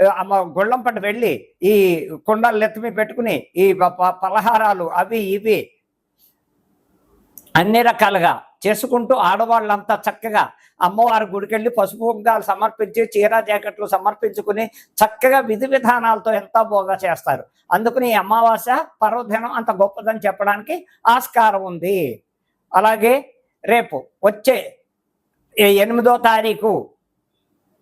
ఆ, అమ్మ గుళ్ళంపట వెళ్ళి ఈ కుండలు ఎత్తిమి పెట్టుకుని ఈ ప- పలహారాలు అవి ఇవి అన్ని రకాలుగా చేసుకుంటూ ఆడవాళ్ళంతా చక్కగా అమ్మవారి గుడికెళ్ళి పసుపు కుంకాలు సమర్పించి చీర జాకెట్లు సమర్పించుకుని చక్కగా విధి విధానాలతో ఎంతో బోగా చేస్తారు. అందుకని ఈ అమావాస్య పర్వదినం అంత గొప్పదని చెప్పడానికి ఆస్కారం ఉంది. అలాగే రేపు వచ్చే ఎనిమిదో తారీఖు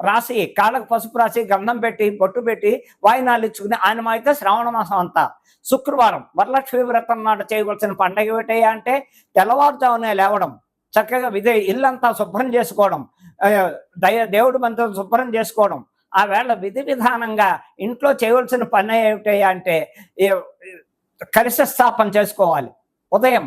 రాసి కాళ్ళకు పసుపు రాసి గంధం పెట్టి బొట్టు పెట్టి వాయినాలు ఇచ్చుకుని ఆయన అయితే శ్రావణ మాసం అంతా. శుక్రవారం వరలక్ష్మి వ్రతం నాట చేయవలసిన పండగ ఏమిటయ్యా అంటే తెల్లవారుజామునే లేవడం చక్కగా విధే ఇల్లంతా శుభ్రం చేసుకోవడం దయ దేవుడి మంత్రం శుభ్రం చేసుకోవడం. ఆ వేళ విధి విధానంగా ఇంట్లో చేయవలసిన పని ఏమిటయ్యా అంటే ఈ స్థాపన చేసుకోవాలి. ఉదయం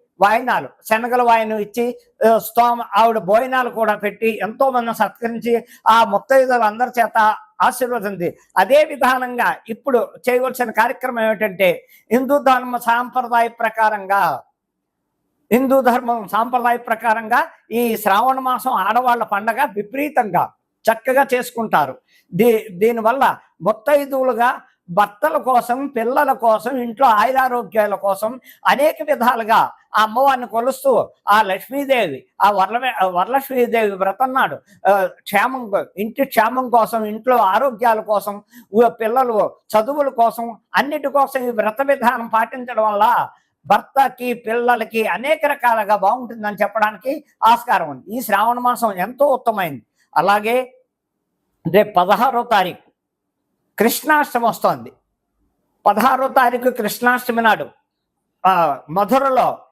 వాయినాలు. శనగల వాయినం ఇచ్చి స్తోమ ఆవిడ భోజనాలు కూడా పెట్టి ఎంతో మంది సత్కరించి ఆ ముత్తైదులు అందరి చేత ఆశీర్వదింది. అదే విధానంగా ఇప్పుడు చేయవలసిన కార్యక్రమం ఏమిటంటే హిందూ ధర్మ సాంప్రదాయ ప్రకారంగా హిందూ ధర్మం సాంప్రదాయ ప్రకారంగా ఈ శ్రావణ మాసం ఆడవాళ్ళ పండగ విపరీతంగా చక్కగా చేసుకుంటారు. దీ దీనివల్ల ముత్తైదువులుగా భర్తల కోసం పిల్లల కోసం ఇంట్లో ఆయురారోగ్యాల కోసం అనేక విధాలుగా ఆ అమ్మవారిని కొలుస్తూ ఆ లక్ష్మీదేవి ఆ వరల వరలక్ష్మీదేవి వ్రతం నాడు క్షేమం ఇంటి క్షేమం కోసం ఇంట్లో ఆరోగ్యాల కోసం పిల్లలు చదువుల కోసం అన్నిటి కోసం ఈ వ్రత విధానం పాటించడం వల్ల భర్తకి పిల్లలకి అనేక రకాలుగా బాగుంటుందని చెప్పడానికి ఆస్కారం ఉంది. ఈ శ్రావణ మాసం ఎంతో ఉత్తమైంది అలాగే రేపు పదహారో తారీఖు కృష్ణాష్టమి వస్తోంది. పదహారో తారీఖు కృష్ణాష్టమి నాడు మధురలో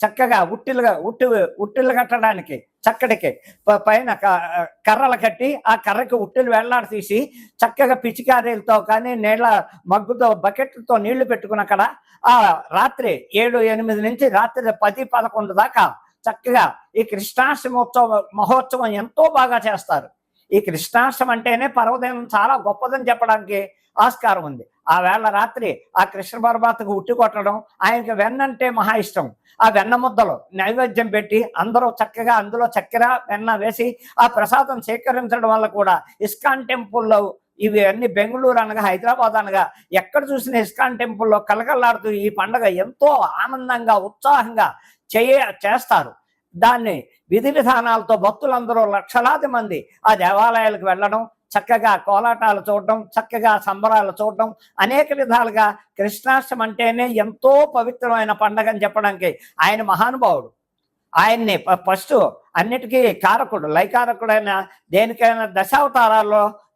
చక్కగా ఉట్టిలుగా ఉట్టి ఉట్టిలు కట్టడానికి చక్కడికి ప- పైన క- కర్రలు కట్టి ఆ కర్రకి ఉట్టిలు వేళ్ళాడి తీసి చక్కగా పిచికారీలతో కానీ నీళ్ళ మగ్గుతో బకెట్లతో నీళ్ళు పెట్టుకుని అక్కడ ఆ రాత్రి ఏడు ఎనిమిది నుంచి రాత్రి పది పదకొండు దాకా చక్కగా ఈ కృష్ణాష్టమి మహోత్సవం ఎంతో బాగా చేస్తారు. ఈ కృష్ణాష్టమి అంటేనే పర్వదినం చాలా గొప్పదని చెప్పడానికి ఆస్కారం ఉంది. ఆ వేళ రాత్రి ఆ కృష్ణ పరమాత్మకు ఉట్టి కొట్టడం ఆయనకి వెన్న అంటే మహా ఇష్టం. ఆ వెన్న ముద్దలు నైవేద్యం పెట్టి అందరూ చక్కగా అందులో చక్కెర వెన్న వేసి ఆ ప్రసాదం సేకరించడం వల్ల కూడా ఇస్కాన్ టెంపుల్లో ఇవి అన్ని బెంగళూరు అనగా హైదరాబాద్ అనగా ఎక్కడ చూసిన ఇస్కాన్ టెంపుల్లో కలకల్లాడుతూ ఈ పండగ ఎంతో ఆనందంగా ఉత్సాహంగా చేయ చేస్తారు. దాన్ని విధి విధానాలతో భక్తులందరూ లక్షలాది మంది ఆ దేవాలయాలకు వెళ్ళడం చక్కగా కోలాటాలు చూడడం చక్కగా సంబరాలు చూడడం అనేక విధాలుగా కృష్ణాష్టమి అంటేనే ఎంతో పవిత్రమైన పండగ అని చెప్పడానికి ఆయన మహానుభావుడు. ఆయన్ని ఫస్ట్ అన్నిటికీ కారకుడు లైకారకుడైన దేనికైనా దశావతారాల్లో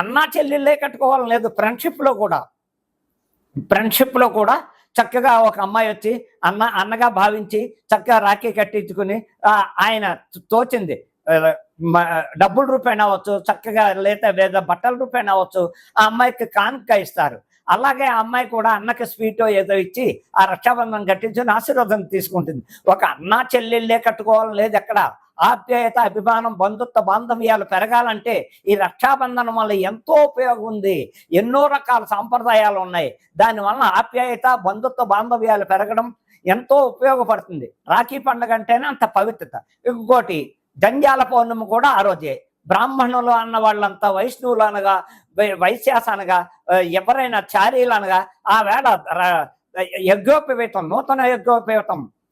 అన్నా చెల్లెళ్ళే కట్టుకోవాలని లేదు. ఫ్రెండ్షిప్లో కూడా. ఫ్రెండ్షిప్లో కూడా చక్కగా ఒక అమ్మాయి వచ్చి అన్న అన్నగా భావించి చక్కగా రాఖీ కట్టించుకుని ఆయన తోచింది. డబ్బుల రూపాయన అవ్వచ్చు చక్కగా లేదా లేదా బట్టల రూపాయన అవ్వచ్చు ఆ అమ్మాయికి కానుక ఇస్తారు. అలాగే ఆ అమ్మాయి కూడా అన్నకి స్వీటో ఏదో ఇచ్చి ఆ రక్షాబంధనం కట్టించుకుని ఆశీర్వాదం తీసుకుంటుంది. ఒక అన్న చెల్లెళ్ళే కట్టుకోవాలని లేదు ఎక్కడ. ఆప్యాయత అభిమానం బంధుత్వ బాంధవ్యాలు పెరగాలంటే ఈ రక్షాబంధనం వల్ల ఎంతో ఉపయోగం ఉంది. ఎన్నో రకాల సాంప్రదాయాలు ఉన్నాయి. దానివల్ల ఆప్యాయత బంధుత్వ బాంధవ్యాలు పెరగడం ఎంతో ఉపయోగపడుతుంది. రాఖీ పండుగ అంటేనే అంత పవిత్రత. ఇంకోటి జంజాల పౌర్ణమి కూడా ఆ రోజే. బ్రాహ్మణులు అన్న వాళ్ళంతా వైష్ణవులు అనగా వై- వైశ్యాస అనగా ఎవరైనా చారీలు అనగా ఆ వేళ యజ్ఞోపవేతం నూతన యజ్ఞోపవేతం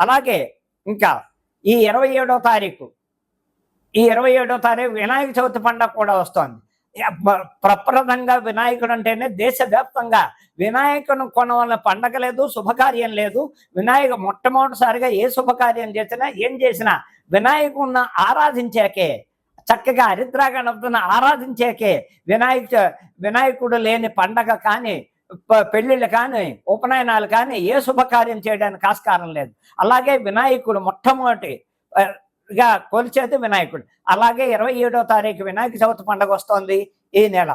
అలాగే ఇంకా ఈ ఇరవై ఏడో తారీఖు ఈ ఇరవై ఏడో తారీఖు వినాయక చవితి పండగ కూడా వస్తోంది. ప్రప్రదంగా వినాయకుడు అంటేనే దేశవ్యాప్తంగా వినాయకుని కొనవలన పండగ లేదు శుభకార్యం లేదు. వినాయక మొట్టమొదటిసారిగా ఏ శుభకార్యం చేసినా ఏం చేసినా వినాయకుడిని ఆరాధించాకే చక్కగా హరిద్రా గణపతిని ఆరాధించాకే వినాయక వినాయకుడు లేని పండగ కానీ పెళ్ళిళ్ళు కానీ ఉపనయనాలు కానీ ఏ శుభకార్యం చేయడానికి ఆస్కారం లేదు. అలాగే వినాయకుడు మొట్టమొదటి గా కొలిచేది వినాయకుడు. అలాగే ఇరవై ఏడో తారీఖు వినాయక చవితి పండుగ వస్తోంది ఈ నెల.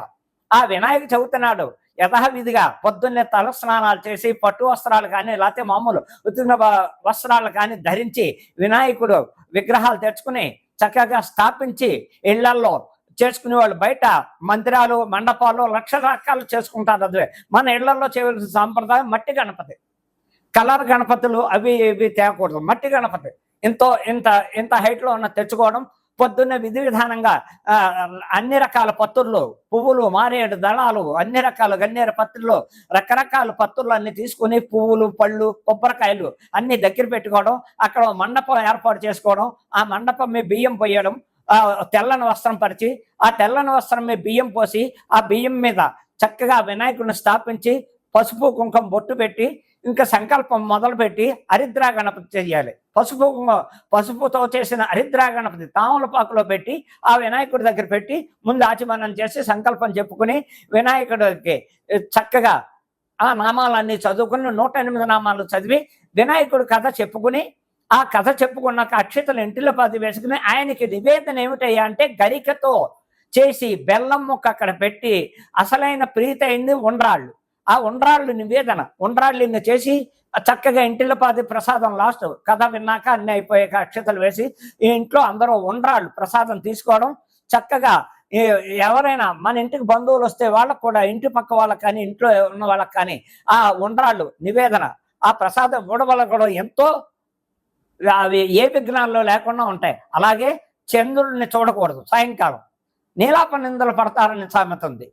ఆ వినాయక చవితి నాడు యథావిధిగా పొద్దున్నే తల స్నానాలు చేసి పట్టు వస్త్రాలు కానీ లేకపోతే మామూలు ఉతికిన వస్త్రాలు కానీ ధరించి వినాయకుడు విగ్రహాలు తెచ్చుకుని చక్కగా స్థాపించి ఇళ్ళల్లో చేసుకునే వాళ్ళు బయట మందిరాలు మండపాలు లక్ష రకాలు చేసుకుంటారు అదే. మన ఇళ్ళలో చేయవలసిన సాంప్రదాయం మట్టి గణపతి. కలర్ గణపతులు అవి ఇవి తేకూడదు మట్టి గణపతి. ఎంతో ఇంత ఇంత హైట్లో లో ఉన్న తెచ్చుకోవడం పొద్దున్నే విధి విధానంగా అన్ని రకాల పత్తుల్లో పువ్వులు మారేడు దళాలు అన్ని రకాల గన్నేరు పత్తుల్లో రకరకాల పత్తులు అన్ని తీసుకుని పువ్వులు పళ్ళు కొబ్బరికాయలు అన్ని దగ్గర పెట్టుకోవడం అక్కడ మండపం ఏర్పాటు చేసుకోవడం ఆ మండపం మీ బియ్యం పోయడం తెల్లని వస్త్రం పరిచి ఆ తెల్లని వస్త్రం మీద బియ్యం పోసి ఆ బియ్యం మీద చక్కగా వినాయకుడిని స్థాపించి పసుపు కుంకుమ బొట్టు పెట్టి ఇంకా సంకల్పం మొదలుపెట్టి హరిద్రా గణపతి చేయాలి. పసుపు పసుపుతో చేసిన హరిద్రా గణపతి తామలపాకులో పెట్టి ఆ వినాయకుడి దగ్గర పెట్టి ముందు ఆచమనం చేసి సంకల్పం చెప్పుకుని వినాయకుడికి చక్కగా ఆ నామాలన్నీ చదువుకుని నూట ఎనిమిది నామాలు చదివి వినాయకుడి కథ చెప్పుకుని ఆ కథ చెప్పుకున్నాక అక్షతలు ఇంటిలో పది వేసుకుని ఆయనకి నివేదన ఏమిటయ్యా అంటే గరికతో చేసి బెల్లం ముక్క అక్కడ పెట్టి అసలైన ప్రీతి అయింది ఉండ్రాళ్ళు. ఆ ఉండ్రాళ్ళు నివేదన. ఉండ్రాళ్ళని చేసి చక్కగా ఇంటిలపాది ప్రసాదం లాస్ట్ కథ విన్నాక అన్ని అయిపోయాక అక్షతలు వేసి ఈ ఇంట్లో అందరూ ఉండ్రాళ్ళు ప్రసాదం తీసుకోవడం చక్కగా ఎవరైనా మన ఇంటికి బంధువులు వస్తే వాళ్ళకు కూడా ఇంటి పక్క వాళ్ళకి కానీ ఇంట్లో ఉన్న వాళ్ళకి కానీ ఆ ఉండ్రాళ్ళు నివేదన ఆ ప్రసాదం ఇవ్వడం వల్ల కూడా ఎంతో అవి ఏ విఘ్నాల్లో లేకుండా ఉంటాయి. అలాగే చంద్రుడిని చూడకూడదు. సాయంకాలం. నీలాప నిందలు పడతారని సామెత ఉంది.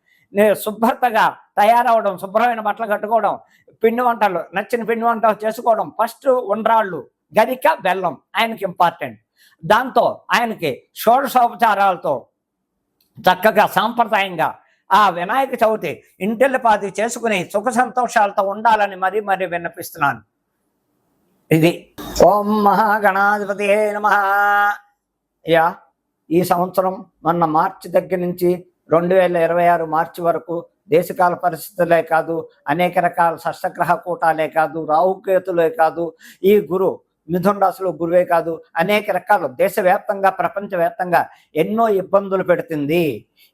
శుభ్రతగా తయారవడం శుభ్రమైన బట్టలు కట్టుకోవడం పిండి వంటలు నచ్చిన పిండి వంటలు చేసుకోవడం ఫస్ట్ ఉండ్రాళ్ళు గరిక బెల్లం ఆయనకి ఇంపార్టెంట్ దాంతో ఆయనకి షోడశోపచారాలతో చక్కగా సాంప్రదాయంగా ఆ వినాయక చవితి ఇంటిల్లిపాతి చేసుకుని సుఖ సంతోషాలతో ఉండాలని మరీ మరీ విన్నపిస్తున్నాను. ఇది ఓం మహాగణాధిపతి నమ. యా ఈ సంవత్సరం మొన్న మార్చి దగ్గర నుంచి రెండు వేల ఇరవై ఆరు మార్చి వరకు దేశకాల పరిస్థితులే కాదు అనేక రకాల షష్టగ్రహ కూటాలే కాదు రాహుకేతులే కాదు ఈ గురు మిథున్ రాశిలో గురువే కాదు అనేక రకాలు దేశవ్యాప్తంగా ప్రపంచవ్యాప్తంగా ఎన్నో ఇబ్బందులు పెడుతుంది.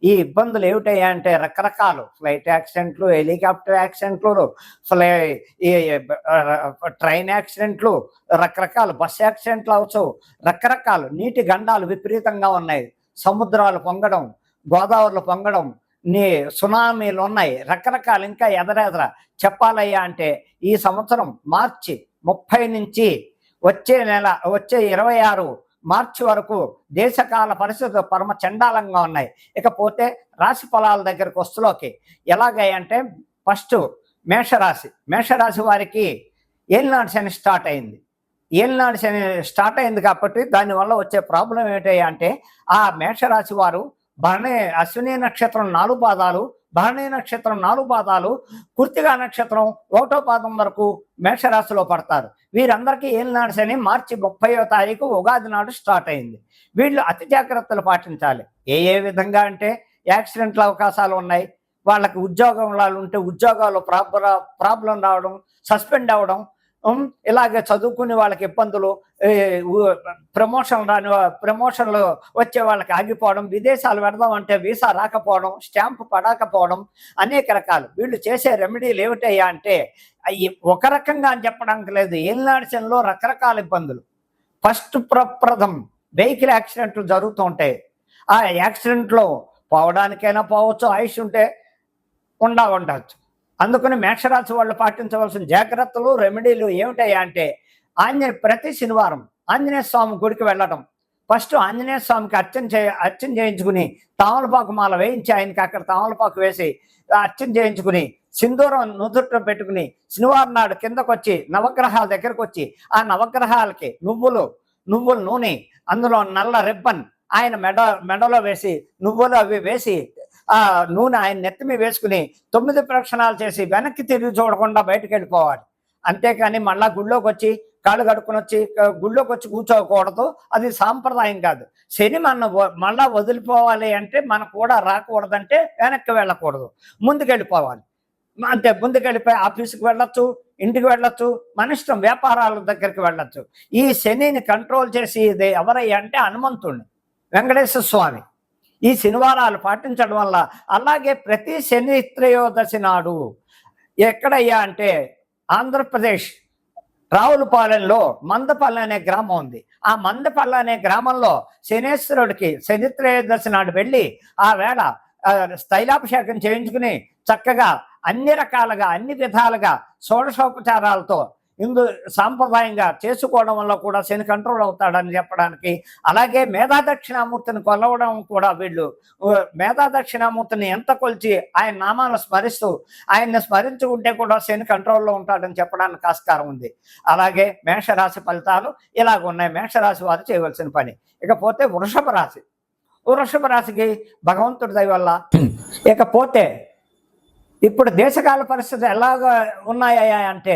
ఈ ఇబ్బందులు ఏమిటయ్యా అంటే రకరకాలు. ఫ్లైట్ యాక్సిడెంట్లు హెలికాప్టర్ యాక్సిడెంట్లు ఫ్లై ఈ ట్రైన్ యాక్సిడెంట్లు రకరకాల బస్ యాక్సిడెంట్లు అవచ్చు రకరకాలు నీటి గండాలు విపరీతంగా ఉన్నాయి. సముద్రాలు పొంగడం గోదావరిలో పొంగడం నీ సునామీలు ఉన్నాయి. రకరకాలు ఇంకా ఎదరెదర చెప్పాలయ్యా అంటే ఈ సంవత్సరం మార్చి ముప్పై నుంచి వచ్చే నెల వచ్చే ఇరవై ఆరు మార్చి వరకు దేశకాల పరిస్థితులు పరమ చండాలంగా ఉన్నాయి. ఇకపోతే రాశి ఫలాల దగ్గరకు వస్తులోకి ఎలాగంటే ఫస్ట్ మేషరాశి. మేషరాశి వారికి ఏలినాడు శని స్టార్ట్ అయింది. ఏలినాడు శని స్టార్ట్ అయింది కాబట్టి దానివల్ల వచ్చే ప్రాబ్లం ఏంటయ్యా అంటే ఆ మేషరాశి వారు భరణి అశ్విని నక్షత్రం నాలుగు పాదాలు భరణి నక్షత్రం నాలుగు పాదాలు కుర్తిగా నక్షత్రం ఒకటో పాదం వరకు మేషరాశిలో పడతారు. వీరందరికీ ఏలినాడు శని? మార్చి ముప్పయో తారీఖు ఉగాది నాడు స్టార్ట్ అయింది. వీళ్ళు అతి జాగ్రత్తలు పాటించాలి. ఏ ఏ విధంగా అంటే యాక్సిడెంట్ల అవకాశాలు ఉన్నాయి. వాళ్ళకి ఉద్యోగంలో ఉంటే ఉద్యోగాలు ప్రాబ్ల ప్రాబ్లం రావడం సస్పెండ్ అవ్వడం ఇలాగే చదువుకునే వాళ్ళకి ఇబ్బందులు ప్రమోషన్ రాని ప్రమోషన్లు వచ్చే వాళ్ళకి ఆగిపోవడం విదేశాలు పెడదాం అంటే వీసా రాకపోవడం స్టాంపు పడకపోవడం అనేక రకాలు. వీళ్ళు చేసే రెమెడీలు ఏమిటయ్యా అంటే ఒక రకంగా అని చెప్పడానికి లేదు ఏలినాడిసన్లో రకరకాల ఇబ్బందులు. ఫస్ట్ ప్రప్రథం వెహికల్ యాక్సిడెంట్లు జరుగుతూ ఉంటాయి. ఆ యాక్సిడెంట్లో పోవడానికైనా పోవచ్చు ఆయుష్ ఉంటే ఉండా ఉండవచ్చు అందుకని మేషరాశి వాళ్ళు పాటించవలసిన జాగ్రత్తలు రెమెడీలు ఏమిటయ్యా అంటే ఆంజనేయ ప్రతి శనివారం ఆంజనేయ స్వామి గుడికి వెళ్ళడం ఫస్ట్ ఆంజనేయ స్వామికి అర్చన చే అర్చన చేయించుకుని తామలపాకు మాల వేయించి ఆయనకి అక్కడ తామలపాకు వేసి అర్చన చేయించుకుని సింధూరం నుదుట పెట్టుకుని శనివారం నాడు కిందకు వచ్చి నవగ్రహాల దగ్గరకు వచ్చి ఆ నవగ్రహాలకి నువ్వులు నువ్వుల నూనె అందులో నల్ల రిబ్బన్ ఆయన మెడ మెడలో వేసి నువ్వులు అవి వేసి ఆ నూనె ఆయన నెత్తిమి వేసుకుని తొమ్మిది ప్రక్షణాలు చేసి వెనక్కి తిరిగి చూడకుండా బయటకు వెళ్ళిపోవాలి. అంతేకాని మళ్ళా గుళ్ళోకి వచ్చి కాళ్ళు కడుక్కుని వచ్చి గుళ్ళోకి వచ్చి కూర్చోకూడదు. అది సాంప్రదాయం కాదు. శని మన మళ్ళా వదిలిపోవాలి అంటే మనకు కూడా రాకూడదంటే వెనక్కి వెళ్ళకూడదు. ముందుకెళ్ళిపోవాలి అంతే ముందుకెళ్ళిపోయి ఆఫీస్కి వెళ్ళొచ్చు ఇంటికి వెళ్ళొచ్చు మన ఇష్టం వ్యాపారాల దగ్గరికి వెళ్ళొచ్చు. ఈ శనిని కంట్రోల్ చేసి ఇది ఎవరయ్యా అంటే హనుమంతుడిని వెంకటేశ్వర స్వామి. ఈ శనివారాలు పాటించడం వల్ల అలాగే ప్రతి శని త్రయోదశి నాడు ఎక్కడయ్యా అంటే ఆంధ్రప్రదేశ్ రావులపాలెంలో మందపల్లి అనే గ్రామం ఉంది. ఆ మందపల్లి అనే గ్రామంలో శనేశ్వరుడికి శని త్రయోదశి నాడు వెళ్ళి ఆ వేళ ఆ, స్థైలాభిషేకం చేయించుకుని చక్కగా అన్ని రకాలుగా అన్ని విధాలుగా షోడశోపచారాలతో ఇందు సాంప్రదాయంగా చేసుకోవడం వల్ల కూడా శని కంట్రోల్ అవుతాడని చెప్పడానికి అలాగే మేధా దక్షిణామూర్తిని కొలవడం కూడా వీళ్ళు. మేధా దక్షిణామూర్తిని ఎంత కొలిచి ఆయన నామాలను స్మరిస్తూ ఆయన్ని స్మరించుకుంటే కూడా శని కంట్రోల్లో ఉంటాడని చెప్పడానికి ఆస్కారం ఉంది. అలాగే మేషరాశి ఫలితాలు ఇలాగ ఉన్నాయి. మేషరాశి వారు చేయవలసిన పని. ఇకపోతే వృషభ రాశి. వృషభ రాశికి భగవంతుడి దయ వల్ల ఇకపోతే ఇప్పుడు దేశకాల పరిస్థితి ఎలాగ ఉన్నాయా అంటే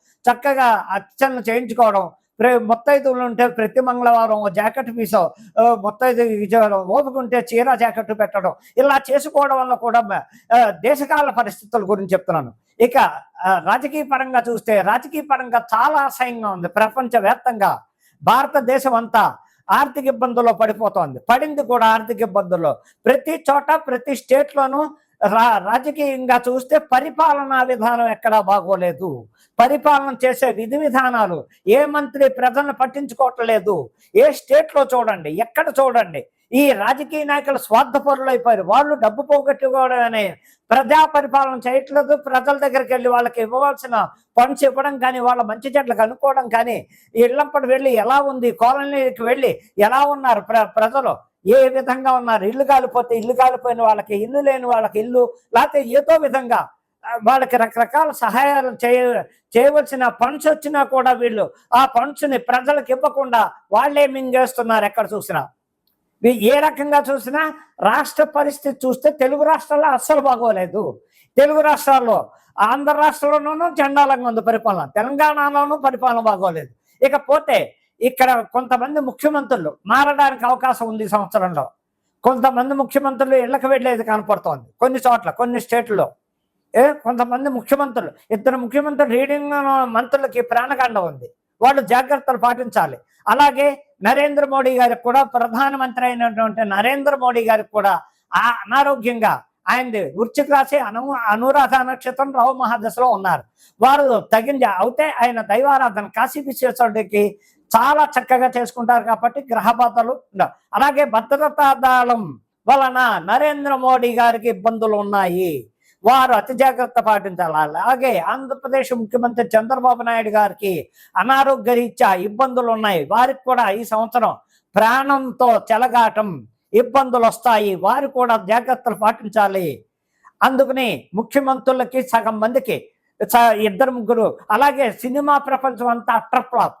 చక్కగా అర్చనలు చేయించుకోవడం. ప్రే ముత్తైదువులు ఉంటే ప్రతి మంగళవారం జాకెట్ పీసో మొత్తైదు ముత్తైదు ఇచ్చేయడం, ఓపుకుంటే చీర జాకెట్ పెట్టడం. ఇలా చేసుకోవడం వల్ల కూడా దేశకాల పరిస్థితుల గురించి చెప్తున్నాను. ఇక ఆ, రాజకీయ పరంగా చూస్తే రాజకీయ పరంగా చాలా అసహ్యంగా ఉంది ప్రపంచవ్యాప్తంగా. భారతదేశం అంతా ఆర్థిక ఇబ్బందుల్లో పడిపోతోంది. పడింది కూడా ఆర్థిక ఇబ్బందుల్లో. ప్రతి చోట ప్రతి స్టేట్లోనూ రా రాజకీయంగా చూస్తే పరిపాలనా విధానం ఎక్కడా బాగోలేదు. పరిపాలన చేసే విధి విధానాలు ఏ మంత్రి ప్రజలను పట్టించుకోవట్లేదు. ఏ స్టేట్లో చూడండి ఎక్కడ చూడండి. ఈ రాజకీయ నాయకులు స్వార్థపరులు అయిపోయారు వాళ్ళు డబ్బు పోగొట్టుకోవడమే. ప్రజా పరిపాలన చేయట్లేదు. ప్రజల దగ్గరికి వెళ్ళి వాళ్ళకి ఇవ్వవలసిన ఫండ్స్ ఇవ్వడం కానీ వాళ్ళ మంచి చెట్లు కనుక్కోవడం కానీ ఇళ్ళంపటి వెళ్ళి ఎలా ఉంది? కాలనీకి వెళ్ళి ఎలా ఉన్నారు ప్ర ప్రజలు? ఏ విధంగా ఉన్నారు ఇల్లు కాలిపోతే ఇల్లు కాలిపోయిన వాళ్ళకి ఇల్లు లేని వాళ్ళకి ఇల్లు లేకపోతే ఏదో విధంగా వాళ్ళకి రకరకాల సహాయాలు చేయ చేయవలసిన ఫండ్స్ వచ్చినా కూడా వీళ్ళు ఆ ఫండ్స్ని ప్రజలకు ఇవ్వకుండా వాళ్ళే మింగేస్తున్నారు ఎక్కడ చూసినా. ఏ రకంగా చూసినా రాష్ట్ర పరిస్థితి చూస్తే తెలుగు రాష్ట్రాల్లో అస్సలు బాగోలేదు. తెలుగు రాష్ట్రాల్లో ఆంధ్ర రాష్ట్రంలోనూ చండాలంగా ఉంది పరిపాలన తెలంగాణలోనూ పరిపాలన బాగోలేదు. ఇకపోతే ఇక్కడ కొంతమంది ముఖ్యమంత్రులు మారడానికి అవకాశం ఉంది ఈ సంవత్సరంలో. కొంతమంది ముఖ్యమంత్రులు ఇళ్ళకు వెళ్ళేది కనపడుతోంది. కొన్ని చోట్ల కొన్ని స్టేట్లో ఏ? కొంతమంది ముఖ్యమంత్రులు ఇద్దరు ముఖ్యమంత్రులు రీడింగ్ మంత్రులకి ప్రాణకాండ ఉంది. వాళ్ళు జాగ్రత్తలు పాటించాలి. అలాగే నరేంద్ర మోడీ గారికి కూడా ప్రధానమంత్రి అయినటువంటి నరేంద్ర మోడీ గారికి కూడా ఆ అనారోగ్యంగా ఆయనది వృశ్చిక రాశి అను అనురాధ నక్షత్రం రావు మహాదశలో ఉన్నారు. వారు తగిన అవుతే ఆయన దైవారాధన కాశీ విశ్వేశ్వరుడికి చాలా చక్కగా చేసుకుంటారు కాబట్టి గ్రహపాతలు ఉండవు. అలాగే భద్రతా దళం వలన నరేంద్ర మోడీ గారికి ఇబ్బందులు ఉన్నాయి. వారు అతి జాగ్రత్త పాటించాలి. అలాగే ఆంధ్రప్రదేశ్ ముఖ్యమంత్రి చంద్రబాబు నాయుడు గారికి అనారోగ్య రీత్యా ఇబ్బందులు ఉన్నాయి. వారికి కూడా ఈ సంవత్సరం ప్రాణంతో చెలగాటం ఇబ్బందులు వస్తాయి. వారు కూడా జాగ్రత్తలు పాటించాలి. అందుకని ముఖ్యమంత్రులకి సగం మందికి స- ఇద్దరు ముగ్గురు. అలాగే సినిమా ప్రపంచం అంతా అట్రప్లాప్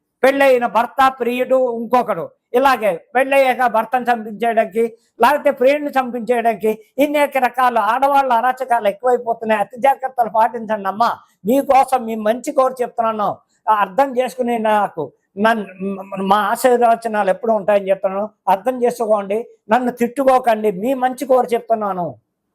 పెళ్ళైన భర్త ప్రియుడు ఇంకొకడు. ఇలాగే పెళ్ళయ్యాక భర్తను చంపించేయడానికి లేకపోతే ప్రియుడిని చంపించేయడానికి ఇన్నేక రకాల ఆడవాళ్ళ అరాచకాలు ఎక్కువైపోతున్నాయి. అతి జాగ్రత్తలు పాటించండి అమ్మా. మీకోసం మీ మంచి కోరి చెప్తున్నాను. అర్థం చేసుకుని నాకు నన్ను మా ఆశీర్వచనాలు ఎప్పుడు ఉంటాయని చెప్తున్నాను. అర్థం చేసుకోండి. నన్ను తిట్టుకోకండి. మీ మంచి కోరి చెప్తున్నాను.